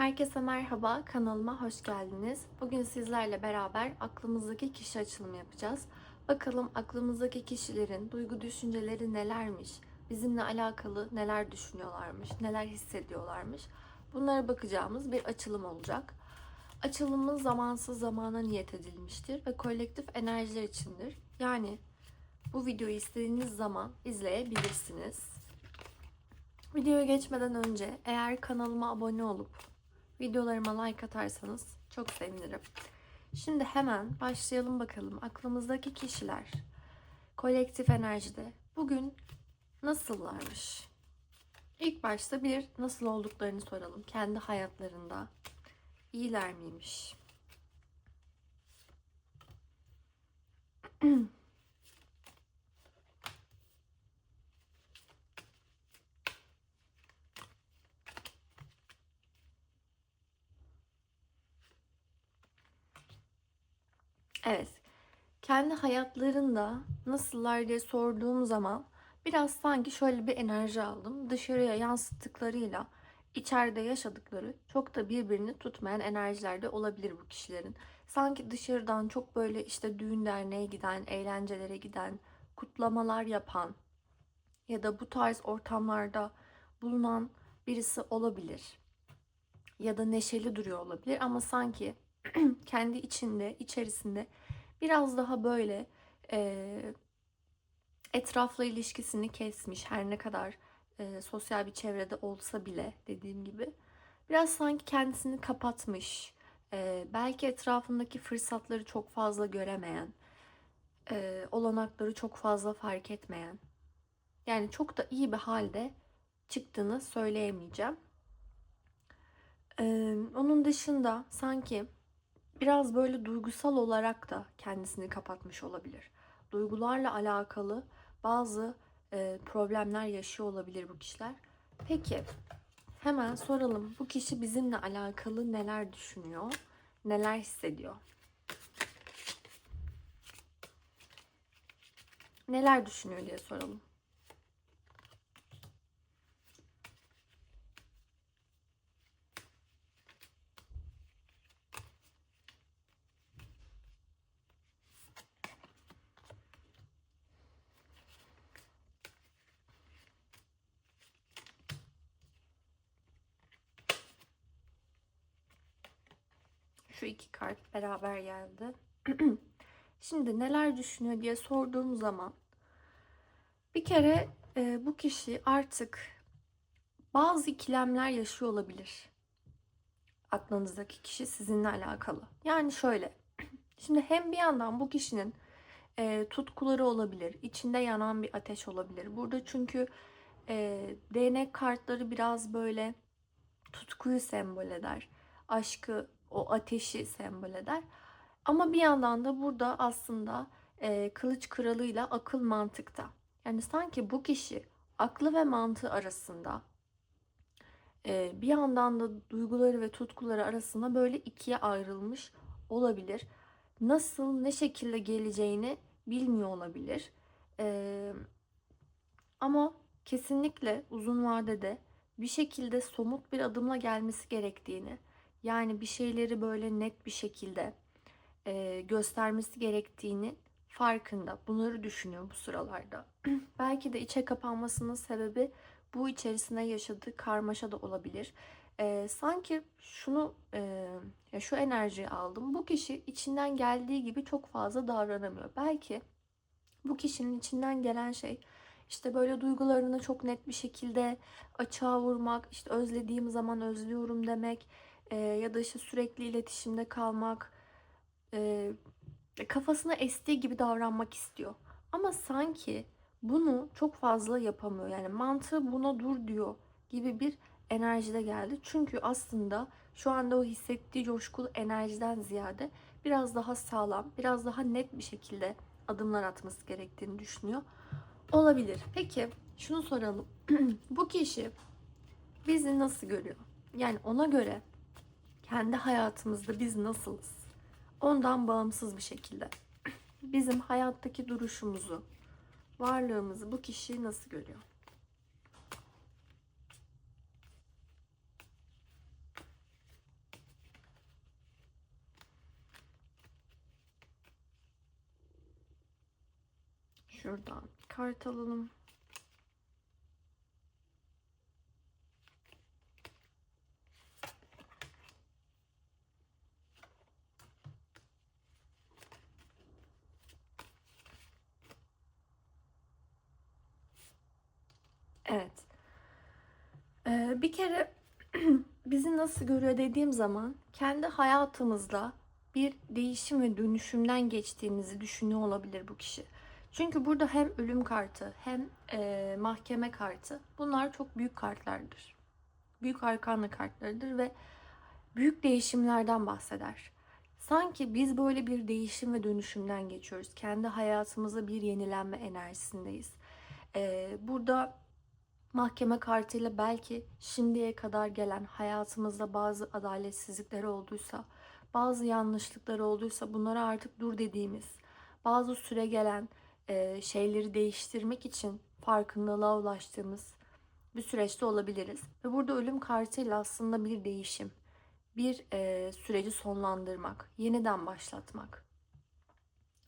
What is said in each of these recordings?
Herkese merhaba, kanalıma hoş geldiniz. Bugün sizlerle beraber aklımızdaki kişi açılımı yapacağız. Bakalım aklımızdaki kişilerin duygu düşünceleri nelermiş, bizimle alakalı neler düşünüyorlarmış, neler hissediyorlarmış. Bunlara bakacağımız bir açılım olacak. Açılımımız zamansız zamana niyet edilmiştir ve kolektif enerjiler içindir. Yani bu videoyu istediğiniz zaman izleyebilirsiniz. Videoya geçmeden önce eğer kanalıma abone olup videolarıma like atarsanız çok sevinirim. Şimdi hemen başlayalım bakalım aklımızdaki kişiler kolektif enerjide bugün nasıllarmış? İlk başta bir nasıl olduklarını soralım. Kendi hayatlarında iyiler miymiş? Evet. Kendi hayatlarında nasıllar diye sorduğum zaman biraz sanki şöyle bir enerji aldım. Dışarıya yansıttıklarıyla içeride yaşadıkları çok da birbirini tutmayan enerjilerde olabilir bu kişilerin. Sanki dışarıdan çok böyle işte düğün derneğe giden, eğlencelere giden, kutlamalar yapan ya da bu tarz ortamlarda bulunan birisi olabilir. Ya da neşeli duruyor olabilir ama sanki kendi içinde, içerisinde biraz daha böyle e, etrafla ilişkisini kesmiş her ne kadar e, sosyal bir çevrede olsa bile dediğim gibi biraz sanki kendisini kapatmış e, belki etrafındaki fırsatları çok fazla göremeyen e, olanakları çok fazla fark etmeyen yani çok da iyi bir halde çıktığını söyleyemeyeceğim. Ee, onun dışında sanki biraz böyle duygusal olarak da kendisini kapatmış olabilir. Duygularla alakalı bazı e, problemler yaşıyor olabilir bu kişiler. Peki hemen soralım bu kişi bizimle alakalı neler düşünüyor, neler hissediyor? Neler düşünüyor diye soralım. Şu iki kart beraber geldi. Şimdi neler düşünüyor diye sorduğum zaman bir kere e, bu kişi artık bazı ikilemler yaşıyor olabilir. Aklınızdaki kişi sizinle alakalı. Yani şöyle. Şimdi hem bir yandan bu kişinin e, tutkuları olabilir. içinde yanan bir ateş olabilir. Burada çünkü e, değnek kartları biraz böyle tutkuyu sembol eder. Aşkı, o ateşi sembol eder. Ama bir yandan da burada aslında e, kılıç kralıyla akıl mantıkta. Yani sanki bu kişi aklı ve mantığı arasında e, bir yandan da duyguları ve tutkuları arasında böyle ikiye ayrılmış olabilir. Nasıl, ne şekilde geleceğini bilmiyor olabilir. E, ama kesinlikle uzun vadede bir şekilde somut bir adımla gelmesi gerektiğini, yani bir şeyleri böyle net bir şekilde e, göstermesi gerektiğini farkında. Bunları düşünüyor bu sıralarda. Belki de içe kapanmasının sebebi bu içerisinde yaşadığı karmaşa da olabilir. E, sanki şunu e, ya şu enerjiyi aldım. Bu kişi içinden geldiği gibi çok fazla davranamıyor. Belki bu kişinin içinden gelen şey işte böyle duygularını çok net bir şekilde açığa vurmak, işte özlediğim zaman özlüyorum demek e, ya da işte sürekli iletişimde kalmak, e, kafasına estiği gibi davranmak istiyor. Ama sanki bunu çok fazla yapamıyor. Yani mantığı buna dur diyor gibi bir enerjide geldi. Çünkü aslında şu anda o hissettiği coşkulu enerjiden ziyade biraz daha sağlam, biraz daha net bir şekilde adımlar atması gerektiğini düşünüyor. Olabilir. Peki şunu soralım. Bu kişi bizi nasıl görüyor? Yani ona göre kendi hayatımızda biz nasılız? Ondan bağımsız bir şekilde bizim hayattaki duruşumuzu, varlığımızı bu kişi nasıl görüyor? Şuradan kart alalım. Ee, bir kere bizi nasıl görüyor dediğim zaman kendi hayatımızda bir değişim ve dönüşümden geçtiğimizi düşünüyor olabilir bu kişi. Çünkü burada hem ölüm kartı hem e, mahkeme kartı bunlar çok büyük kartlardır. Büyük arkanlı kartlarıdır ve büyük değişimlerden bahseder. Sanki biz böyle bir değişim ve dönüşümden geçiyoruz. Kendi hayatımıza bir yenilenme enerjisindeyiz. Ee, burada mahkeme kartıyla belki şimdiye kadar gelen hayatımızda bazı adaletsizlikler olduysa, bazı yanlışlıklar olduysa bunlara artık dur dediğimiz, bazı süre gelen e, şeyleri değiştirmek için farkındalığa ulaştığımız bir süreçte olabiliriz. Ve burada ölüm kartıyla aslında bir değişim, bir e, süreci sonlandırmak, yeniden başlatmak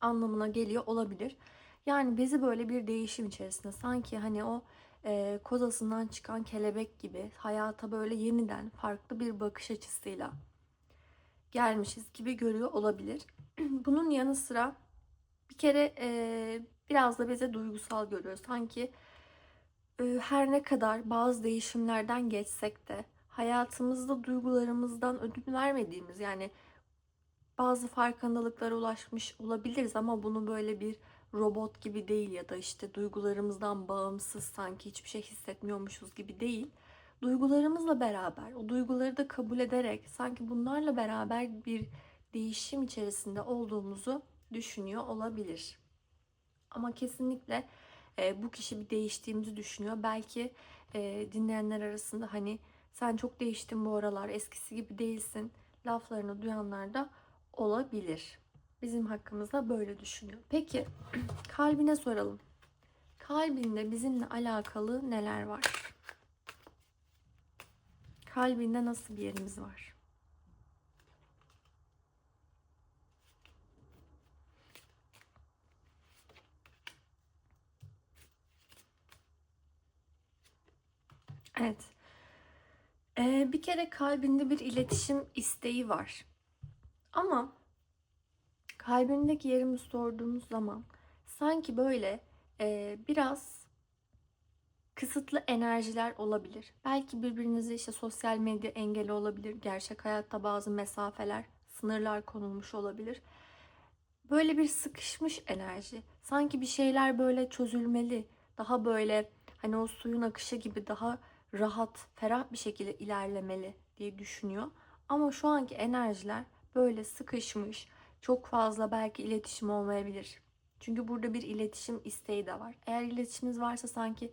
anlamına geliyor olabilir. Yani bizi böyle bir değişim içerisinde sanki hani o e, kozasından çıkan kelebek gibi hayata böyle yeniden farklı bir bakış açısıyla gelmişiz gibi görüyor olabilir. Bunun yanı sıra bir kere e, biraz da bize duygusal görüyor. Sanki e, her ne kadar bazı değişimlerden geçsek de hayatımızda duygularımızdan ödün vermediğimiz yani bazı farkındalıklara ulaşmış olabiliriz ama bunu böyle bir robot gibi değil ya da işte duygularımızdan bağımsız sanki hiçbir şey hissetmiyormuşuz gibi değil. Duygularımızla beraber, o duyguları da kabul ederek sanki bunlarla beraber bir değişim içerisinde olduğumuzu düşünüyor olabilir. Ama kesinlikle e, bu kişi bir değiştiğimizi düşünüyor. Belki e, dinleyenler arasında hani sen çok değiştin bu aralar, eskisi gibi değilsin laflarını duyanlar da olabilir. Bizim hakkımızda böyle düşünüyor. Peki kalbine soralım. Kalbinde bizimle alakalı neler var? Kalbinde nasıl bir yerimiz var? Evet. Ee, bir kere kalbinde bir iletişim isteği var. Ama kalbindeki yerimi sorduğumuz zaman sanki böyle e, biraz kısıtlı enerjiler olabilir. Belki birbirinize işte sosyal medya engeli olabilir. Gerçek hayatta bazı mesafeler, sınırlar konulmuş olabilir. Böyle bir sıkışmış enerji. Sanki bir şeyler böyle çözülmeli. Daha böyle hani o suyun akışı gibi daha rahat, ferah bir şekilde ilerlemeli diye düşünüyor. Ama şu anki enerjiler böyle sıkışmış, çok fazla belki iletişim olmayabilir. Çünkü burada bir iletişim isteği de var. Eğer iletişiminiz varsa sanki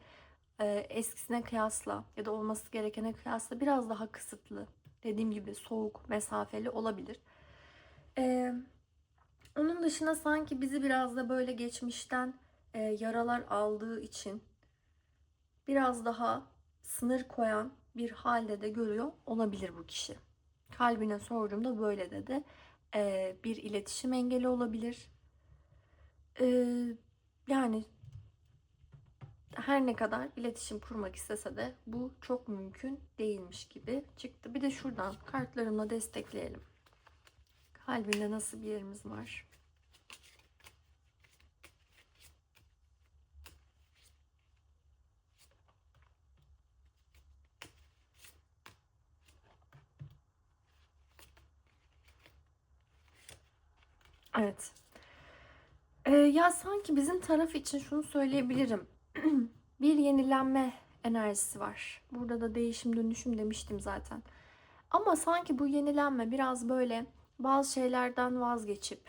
e, eskisine kıyasla ya da olması gerekene kıyasla biraz daha kısıtlı. Dediğim gibi soğuk, mesafeli olabilir. E, onun dışında sanki bizi biraz da böyle geçmişten e, yaralar aldığı için biraz daha sınır koyan bir halde de görüyor olabilir bu kişi. Kalbine sorduğumda böyle dedi. Bir iletişim engeli olabilir. Yani her ne kadar iletişim kurmak istese de bu çok mümkün değilmiş gibi çıktı. Bir de şuradan kartlarımla destekleyelim. Kalbinde nasıl bir yerimiz var? Evet. Ee, ya sanki bizim taraf için şunu söyleyebilirim. bir yenilenme enerjisi var. Burada da değişim dönüşüm demiştim zaten. Ama sanki bu yenilenme biraz böyle bazı şeylerden vazgeçip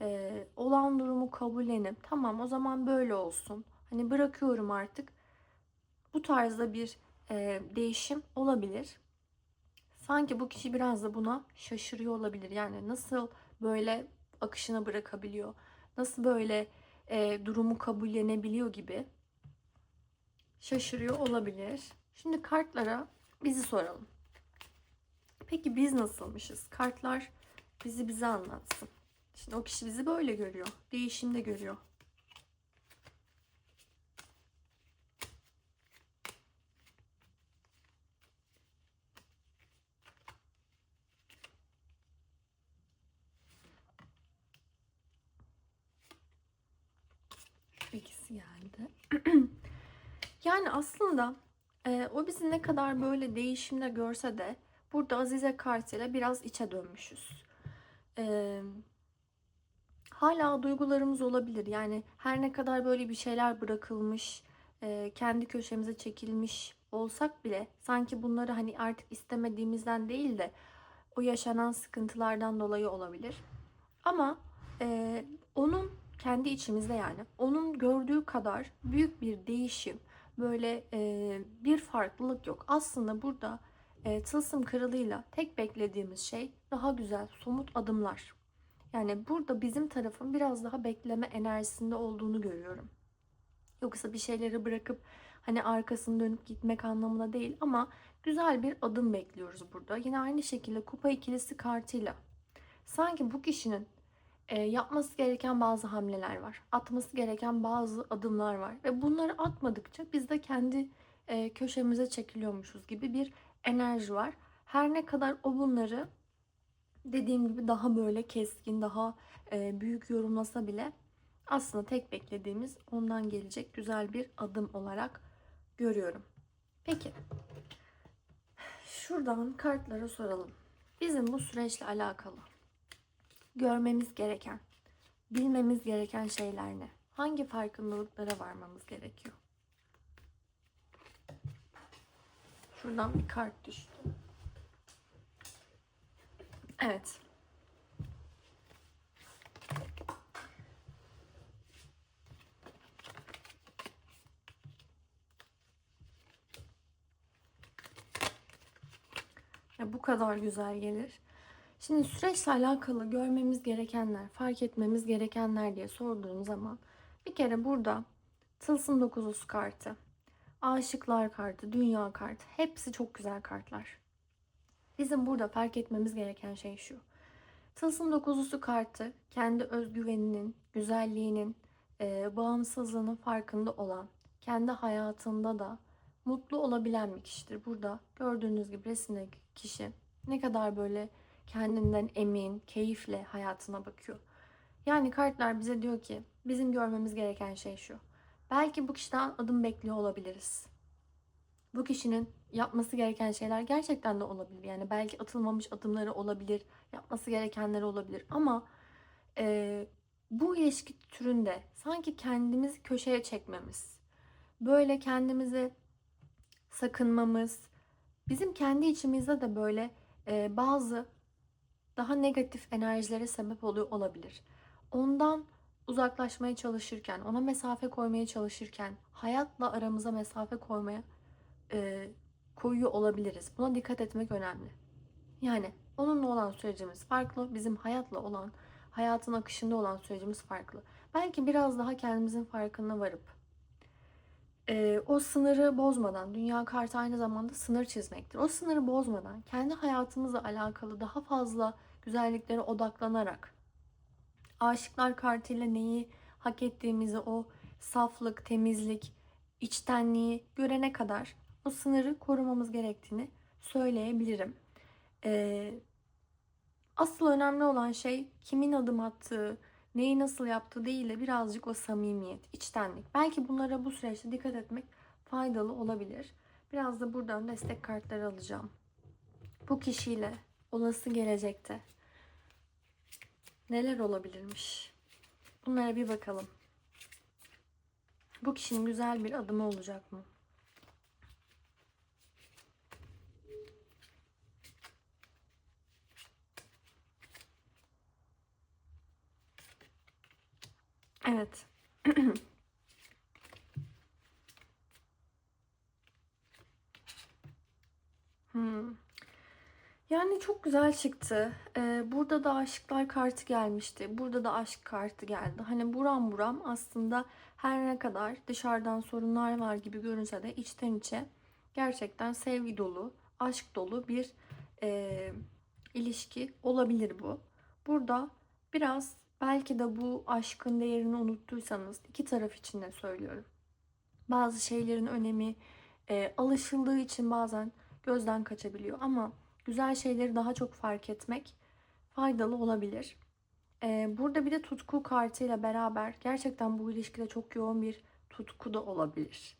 e, olan durumu kabullenip tamam o zaman böyle olsun. Hani bırakıyorum artık. Bu tarzda bir e, değişim olabilir. Sanki bu kişi biraz da buna şaşırıyor olabilir. Yani nasıl böyle akışına bırakabiliyor. Nasıl böyle e, durumu kabullenebiliyor gibi şaşırıyor olabilir. Şimdi kartlara bizi soralım. Peki biz nasılmışız? Kartlar bizi bize anlatsın. Şimdi o kişi bizi böyle görüyor. Değişimde görüyor. Yani aslında e, o bizi ne kadar böyle değişimde görse de burada Azize kartıyla biraz içe dönmüşüz. E, hala duygularımız olabilir. Yani her ne kadar böyle bir şeyler bırakılmış, e, kendi köşemize çekilmiş olsak bile sanki bunları hani artık istemediğimizden değil de o yaşanan sıkıntılardan dolayı olabilir. Ama e, onun kendi içimizde yani onun gördüğü kadar büyük bir değişim, böyle e, bir farklılık yok. Aslında burada e, tılsım kralıyla tek beklediğimiz şey daha güzel, somut adımlar. Yani burada bizim tarafın biraz daha bekleme enerjisinde olduğunu görüyorum. Yoksa bir şeyleri bırakıp hani arkasını dönüp gitmek anlamına değil ama güzel bir adım bekliyoruz burada. Yine aynı şekilde kupa ikilisi kartıyla. Sanki bu kişinin e, yapması gereken bazı hamleler var. Atması gereken bazı adımlar var. Ve bunları atmadıkça biz de kendi e, köşemize çekiliyormuşuz gibi bir enerji var. Her ne kadar o bunları dediğim gibi daha böyle keskin, daha e, büyük yorumlasa bile aslında tek beklediğimiz ondan gelecek güzel bir adım olarak görüyorum. Peki. Şuradan kartlara soralım. Bizim bu süreçle alakalı görmemiz gereken, bilmemiz gereken şeyler ne? Hangi farkındalıklara varmamız gerekiyor? Şuradan bir kart düştü. Evet. Ya bu kadar güzel gelir. Şimdi süreçle alakalı görmemiz gerekenler, fark etmemiz gerekenler diye sorduğum zaman bir kere burada tılsım dokuzusu kartı, aşıklar kartı, dünya kartı hepsi çok güzel kartlar. Bizim burada fark etmemiz gereken şey şu. Tılsım dokuzusu kartı kendi özgüveninin, güzelliğinin, e, bağımsızlığının farkında olan, kendi hayatında da mutlu olabilen bir kişidir. Burada gördüğünüz gibi resimdeki kişi ne kadar böyle kendinden emin, keyifle hayatına bakıyor. Yani kartlar bize diyor ki bizim görmemiz gereken şey şu. Belki bu kişiden adım bekliyor olabiliriz. Bu kişinin yapması gereken şeyler gerçekten de olabilir. Yani belki atılmamış adımları olabilir, yapması gerekenleri olabilir. Ama e, bu ilişki türünde sanki kendimizi köşeye çekmemiz, böyle kendimizi sakınmamız, bizim kendi içimizde de böyle e, bazı daha negatif enerjilere sebep oluyor olabilir. Ondan uzaklaşmaya çalışırken, ona mesafe koymaya çalışırken, hayatla aramıza mesafe koymaya e, koyuyor olabiliriz. Buna dikkat etmek önemli. Yani onunla olan sürecimiz farklı, bizim hayatla olan, hayatın akışında olan sürecimiz farklı. Belki biraz daha kendimizin farkına varıp e, o sınırı bozmadan, dünya kartı aynı zamanda sınır çizmektir. O sınırı bozmadan kendi hayatımızla alakalı daha fazla güzelliklere odaklanarak aşıklar kartıyla neyi hak ettiğimizi o saflık, temizlik, içtenliği görene kadar o sınırı korumamız gerektiğini söyleyebilirim. Ee, asıl önemli olan şey kimin adım attığı, neyi nasıl yaptığı değil de birazcık o samimiyet, içtenlik. Belki bunlara bu süreçte dikkat etmek faydalı olabilir. Biraz da buradan destek kartları alacağım. Bu kişiyle olası gelecekte neler olabilirmiş? Bunlara bir bakalım. Bu kişinin güzel bir adımı olacak mı? Evet. hmm. Yani çok güzel çıktı. Ee, burada da aşıklar kartı gelmişti. Burada da aşk kartı geldi. Hani buram buram aslında her ne kadar dışarıdan sorunlar var gibi görünse de içten içe gerçekten sevgi dolu, aşk dolu bir e, ilişki olabilir bu. Burada biraz belki de bu aşkın değerini unuttuysanız iki taraf için de söylüyorum. Bazı şeylerin önemi e, alışıldığı için bazen gözden kaçabiliyor ama güzel şeyleri daha çok fark etmek faydalı olabilir. Ee, burada bir de tutku kartıyla beraber gerçekten bu ilişkide çok yoğun bir tutku da olabilir.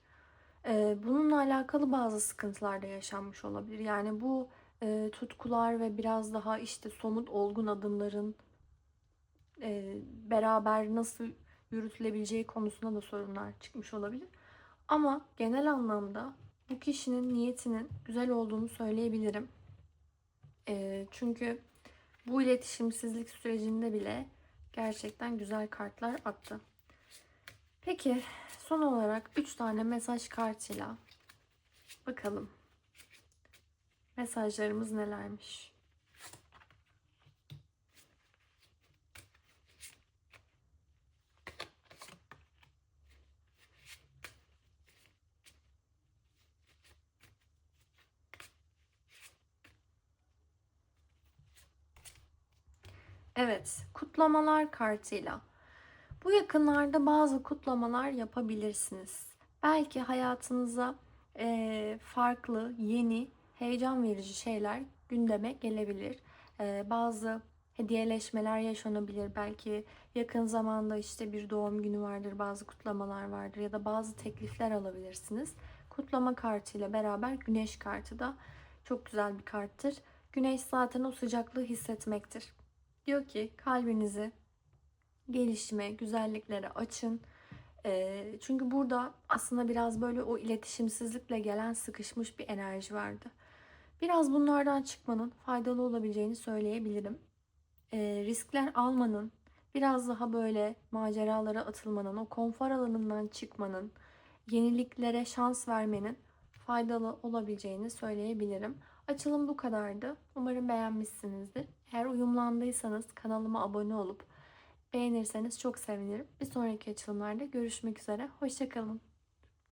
Ee, bununla alakalı bazı sıkıntılar da yaşanmış olabilir. Yani bu e, tutkular ve biraz daha işte somut olgun adımların e, beraber nasıl yürütülebileceği konusunda da sorunlar çıkmış olabilir. Ama genel anlamda bu kişinin niyetinin güzel olduğunu söyleyebilirim. E, çünkü bu iletişimsizlik sürecinde bile gerçekten güzel kartlar attı. Peki son olarak 3 tane mesaj kartıyla bakalım mesajlarımız nelermiş. Evet, kutlamalar kartıyla. Bu yakınlarda bazı kutlamalar yapabilirsiniz. Belki hayatınıza eee, farklı, yeni, heyecan verici şeyler gündeme gelebilir. Eee, bazı hediyeleşmeler yaşanabilir. Belki yakın zamanda işte bir doğum günü vardır, bazı kutlamalar vardır ya da bazı teklifler alabilirsiniz. Kutlama kartıyla beraber güneş kartı da çok güzel bir karttır. Güneş zaten o sıcaklığı hissetmektir. Diyor ki kalbinizi gelişime, güzelliklere açın. Ee, çünkü burada aslında biraz böyle o iletişimsizlikle gelen sıkışmış bir enerji vardı. Biraz bunlardan çıkmanın faydalı olabileceğini söyleyebilirim. Ee, riskler almanın, biraz daha böyle maceralara atılmanın, o konfor alanından çıkmanın, yeniliklere şans vermenin faydalı olabileceğini söyleyebilirim. Açılım bu kadardı. Umarım beğenmişsinizdir. Eğer uyumlandıysanız kanalıma abone olup beğenirseniz çok sevinirim. Bir sonraki açılımlarda görüşmek üzere. Hoşçakalın.